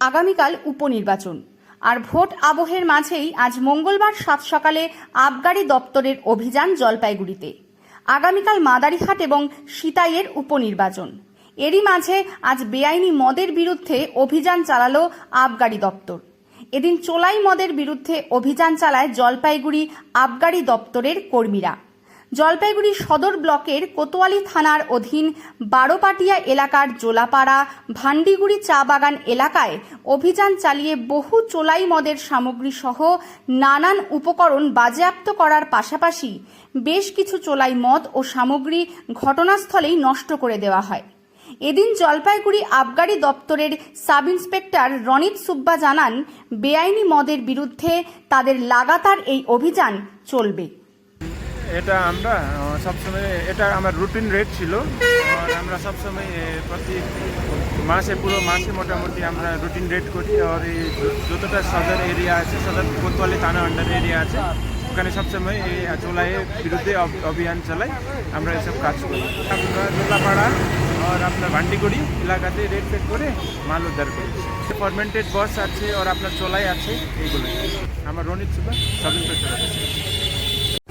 আগামীকাল উপনির্বাচন। আর ভোট আবহের মাঝেই আজ মঙ্গলবার সাত সকালে আবগারি দপ্তরের অভিযান জলপাইগুড়িতে। আগামীকাল মাদারিহাট এবং সিতাইয়ের উপনির্বাচন। এরই মাঝে আজ বেআইনি মদের বিরুদ্ধে অভিযান চালালো আবগারি দপ্তর। এদিন চোলাই মদের বিরুদ্ধে অভিযান চালায় জলপাইগুড়ি আবগারি দপ্তরের কর্মীরা। জলপাইগুড়ি সদর ব্লকের কোতোয়ালি থানার অধীন বারোপাটিয়া এলাকার জোলাপাড়া ভান্ডিগুড়ি চা বাগান এলাকায় অভিযান চালিয়ে বহু চোলাই মদের সামগ্রী সহ নানান উপকরণ বাজেয়াপ্ত করার পাশাপাশি বেশ কিছু চোলাই মদ ও সামগ্রী ঘটনাস্থলেই নষ্ট করে দেওয়া হয়। এদিন জলপাইগুড়ি আবগারি দপ্তরের সাব ইন্সপেক্টর রনিত সুব্বা জানান, বেআইনি মদের বিরুদ্ধে তাদের লাগাতার এই অভিযান চলবে। এটা আমরা সবসময় এটা আমার রুটিন রেট ছিল। আমরা সবসময় প্রতি মাসে, পুরো মাসে মোটামুটি আমরা রুটিন রেট করি। আর এই যতটা সদর এরিয়া আছে সদর কোতোয়ালি থানা আন্ডার এরিয়া আছে, ওখানে সবসময় এই চোলাইয়ের বিরুদ্ধে অভিযান চালাই আমরা এসব কাজ করি। আমরা জোলাপাড়া আর আপনার ভান্ডিগুড়ি এলাকাতে রেট ফেট করে মাল উদ্ধার করি ফরমেন্টেড বস আছে, আর আপনার চোলাই আছে এইগুলো আমার রনিত সুবা সাব